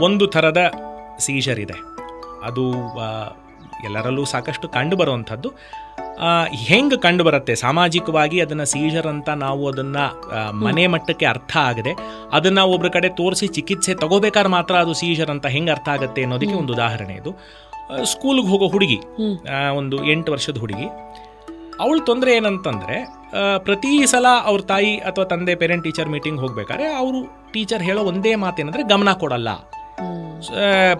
ಒಂದು ಥರದ ಸೀಜರ್ ಇದೆ. ಅದು ಎಲ್ಲರಲ್ಲೂ ಸಾಕಷ್ಟು ಕಂಡುಬರುವಂಥದ್ದು ಹೆಂಗೆ ಕಂಡುಬರುತ್ತೆ ಸಾಮಾಜಿಕವಾಗಿ ಅದನ್ನು ಸೀಜರ್ ಅಂತ ನಾವು ಅದನ್ನು ಮನೆ ಮಟ್ಟಕ್ಕೆ ಅರ್ಥ ಆಗದೆ ಅದನ್ನು ಒಬ್ಬರ ಕಡೆ ತೋರಿಸಿ ಚಿಕಿತ್ಸೆ ತಗೋಬೇಕಾದ್ರೆ ಮಾತ್ರ ಅದು ಸೀಜರ್ ಅಂತ ಹೆಂಗೆ ಅರ್ಥ ಆಗುತ್ತೆ ಅನ್ನೋದಕ್ಕೆ ಒಂದು ಉದಾಹರಣೆ ಇದು. ಸ್ಕೂಲ್ಗೆ ಹೋಗೋ ಹುಡುಗಿ ಒಂದು ಎಂಟು ವರ್ಷದ ಹುಡುಗಿ ಅವಳು ತೊಂದರೆ ಏನಂತಂದರೆ ಪ್ರತಿ ಸಲ ಅವ್ರ ತಾಯಿ ಅಥವಾ ತಂದೆ ಪೇರೆಂಟ್ ಟೀಚರ್ ಮೀಟಿಂಗ್ ಹೋಗ್ಬೇಕಾದ್ರೆ ಅವರು ಟೀಚರ್ ಹೇಳೋ ಒಂದೇ ಮಾತೇನೆಂದರೆ ಗಮನ ಕೊಡಲ್ಲ.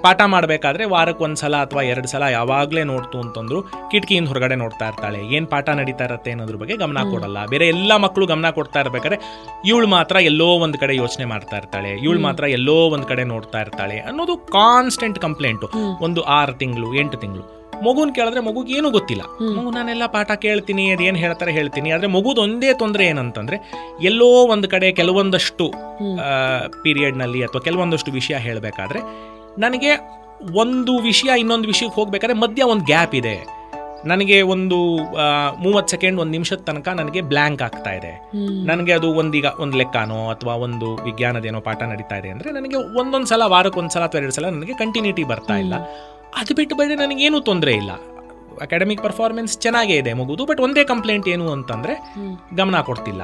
ಪಾಠ ಮಾಡಬೇಕಾದ್ರೆ ವಾರಕ್ಕೆ ಒಂದು ಸಲ ಅಥವಾ ಎರಡು ಸಲ ಯಾವಾಗಲೇ ನೋಡ್ತು ಅಂತಂದ್ರು ಕಿಟಕಿಯಿಂದ ಹೊರಗಡೆ ನೋಡ್ತಾ ಇರ್ತಾಳೆ. ಏನು ಪಾಠ ನಡೀತಾ ಇರತ್ತೆ ಅನ್ನೋದ್ರ ಬಗ್ಗೆ ಗಮನ ಕೊಡಲ್ಲ. ಬೇರೆ ಎಲ್ಲ ಮಕ್ಕಳು ಗಮನ ಕೊಡ್ತಾ ಇರ್ಬೇಕಾದ್ರೆ ಇವಳು ಮಾತ್ರ ಎಲ್ಲೋ ಒಂದು ಕಡೆ ಯೋಚನೆ ಮಾಡ್ತಾ ಇರ್ತಾಳೆ. ಇವಳು ಮಾತ್ರ ಎಲ್ಲೋ ಒಂದು ಕಡೆ ನೋಡ್ತಾ ಇರ್ತಾಳೆ ಅನ್ನೋದು ಕಾನ್ಸ್ಟೆಂಟ್ ಕಂಪ್ಲೇಂಟು ಒಂದು ಆರು ತಿಂಗಳು ಎಂಟು ತಿಂಗಳು. ಮಗುನ್ ಕೇಳಿದ್ರೆ ಮಗುಗೆ ಏನೂ ಗೊತ್ತಿಲ್ಲ. ಮಗು ನಾನೆಲ್ಲ ಪಾಠ ಕೇಳ್ತೀನಿ ಅದೇನು ಹೇಳ್ತಾರೆ ಹೇಳ್ತೀನಿ ಆದರೆ ಮಗುದ ಒಂದೇ ತೊಂದರೆ ಏನಂತಂದ್ರೆ ಎಲ್ಲೋ ಒಂದು ಕಡೆ ಕೆಲವೊಂದಷ್ಟು. ಪೀರಿಯಡ್ನಲ್ಲಿ ಅಥವಾ ಕೆಲವೊಂದಷ್ಟು ವಿಷಯ ಹೇಳಬೇಕಾದ್ರೆ ನನಗೆ ಒಂದು ವಿಷಯ ಇನ್ನೊಂದು ವಿಷಯಕ್ಕೆ ಹೋಗ್ಬೇಕಾದ್ರೆ ಮಧ್ಯ ಒಂದು ಗ್ಯಾಪ್ ಇದೆ ನನಗೆ ಒಂದು ಮೂವತ್ತು ಸೆಕೆಂಡ್ ಒಂದು ನಿಮಿಷದ ತನಕ ನನಗೆ ಬ್ಲ್ಯಾಂಕ್ ಆಗ್ತಾ ಇದೆ. ನನಗೆ ಅದು ಒಂದೀಗ ಒಂದು ಲೆಕ್ಕನೋ ಅಥವಾ ಒಂದು ವಿಜ್ಞಾನದೇನೋ ಪಾಠ ನಡೀತಾ ಇದೆ ಅಂದರೆ ನನಗೆ ಒಂದೊಂದು ಸಲ ವಾರಕ್ಕೆ ಒಂದು ಸಲ ಅಥವಾ ಎರಡು ಸಲ ನನಗೆ ಕಂಟಿನ್ಯೂಟಿ ಬರ್ತಾ ಇಲ್ಲ ಅದು ಬಿಟ್ಟು ಬೇರೆ ನನಗೇನು ತೊಂದರೆ ಇಲ್ಲ. ಅಕಾಡೆಮಿಕ್ ಪರ್ಫಾರ್ಮೆನ್ಸ್ ಚೆನ್ನಾಗೇ ಇದೆ ಮಗುದು ಬಟ್ ಒಂದೇ ಕಂಪ್ಲೇಂಟ್ ಏನು ಅಂತಂದರೆ ಗಮನ ಕೊಡ್ತಿಲ್ಲ.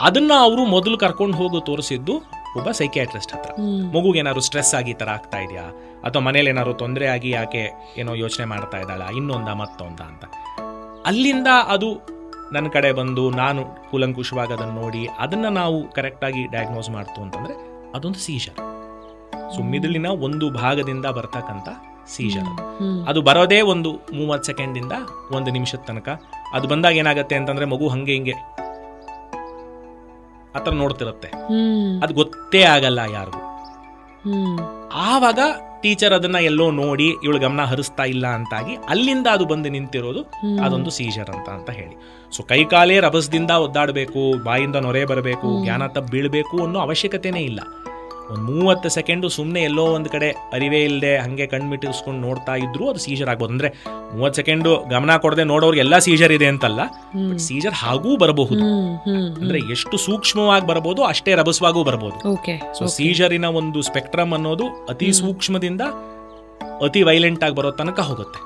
ಅದನ್ನ ಅವರು ಮೊದಲು ಕರ್ಕೊಂಡು ಹೋಗಿ ತೋರಿಸಿದ್ದು ಒಬ್ಬ ಸೈಕ್ಯಾಟ್ರಿಸ್ಟ್ ಹತ್ರ. ಮಗುಗೆ ಏನಾದ್ರು ಸ್ಟ್ರೆಸ್ ಆಗಿ ಈ ಥರ ಆಗ್ತಾ ಇದೆಯಾ? ಅಥವಾ ಮನೇಲಿ ಏನಾದ್ರು ತೊಂದರೆ ಆಗಿ ಯಾಕೆ ಏನೋ ಯೋಚನೆ ಮಾಡ್ತಾ ಇದ್ದಾಳ? ಇನ್ನೊಂದ ಮತ್ತೊಂದ ಅಂತ. ಅಲ್ಲಿಂದ ಅದು ನನ್ನ ಕಡೆ ಬಂದು ನಾನು ಕೂಲಂಕುಷವಾಗಿ ಅದನ್ನು ನೋಡಿ ಅದನ್ನು ನಾವು ಕರೆಕ್ಟಾಗಿ ಡಯಾಗ್ನೋಸ್ ಮಾಡ್ತು ಅಂತಂದರೆ ಅದೊಂದು ಸೀಜರ್ ಸೊ ಮಿದುಳಿನ ಒಂದು ಭಾಗದಿಂದ ಬರ್ತಕ್ಕಂಥ ಸೀಜರ್ ಅದು. ಬರೋದೇ ಒಂದು ಮೂವತ್ತು ಸೆಕೆಂಡಿಂದ ಒಂದು ನಿಮಿಷದ ತನಕ. ಅದು ಬಂದಾಗ ಏನಾಗುತ್ತೆ ಅಂತಂದ್ರೆ ಮಗು ಹಂಗೆ ಹಿಂಗೆ ಆತರ ನೋಡ್ತಿರುತ್ತೆ. ಅದು ಗೊತ್ತೇ ಆಗಲ್ಲ ಯಾರಿಗೂ. ಆವಾಗ ಟೀಚರ್ ಅದನ್ನ ಎಲ್ಲೋ ನೋಡಿ ಇವಳು ಗಮನ ಹರಿಸ್ತಾ ಇಲ್ಲ ಅಂತಾಗಿ ಅಲ್ಲಿಂದ ಅದು ಬಂದು ನಿಂತಿರೋದು ಅದೊಂದು ಸೀಜರ್ ಅಂತ ಅಂತ ಹೇಳಿ. ಸೊ ಕೈಕಾಲೇ ರಭಸದಿಂದ ಒದ್ದಾಡಬೇಕು ಬಾಯಿಂದ ನೊರೆ ಬರಬೇಕು ಜ್ಞಾನ ತಪ್ಪ ಬೀಳಬೇಕು ಅನ್ನೋ ಅವಶ್ಯಕತೆನೇ ಇಲ್ಲ. ಒಂದು ಮೂವತ್ತು ಸೆಕೆಂಡು ಸುಮ್ಮನೆ ಎಲ್ಲೋ ಒಂದು ಕಡೆ ಅರಿವೇ ಇಲ್ಲದೆ ಹಾಗೆ ಕಣ್ಮಿಟ್ಟಿಸ್ಕೊಂಡು ನೋಡ್ತಾ ಇದ್ರು ಅದು ಸೀಜರ್ ಆಗ್ಬೋದು. ಅಂದರೆ ಮೂವತ್ತು ಸೆಕೆಂಡು ಗಮನ ಕೊಡದೆ ನೋಡೋರ್ಗೆ ಎಲ್ಲ ಸೀಜರ್ ಇದೆ ಅಂತಲ್ಲ ಬಟ್ ಸೀಜರ್ ಹಾಗೂ ಬರಬಹುದು. ಅಂದ್ರೆ ಎಷ್ಟು ಸೂಕ್ಷ್ಮವಾಗಿ ಬರಬಹುದು ಅಷ್ಟೇ ರಭಸವಾಗೂ ಬರಬಹುದು. ಸೊ ಸೀಜರಿನ ಒಂದು ಸ್ಪೆಕ್ಟ್ರಮ್ ಅನ್ನೋದು ಅತಿ ಸೂಕ್ಷ್ಮದಿಂದ ಅತಿ ವೈಲೆಂಟ್ ಆಗಿ ಬರೋ ತನಕ ಹೋಗುತ್ತೆ.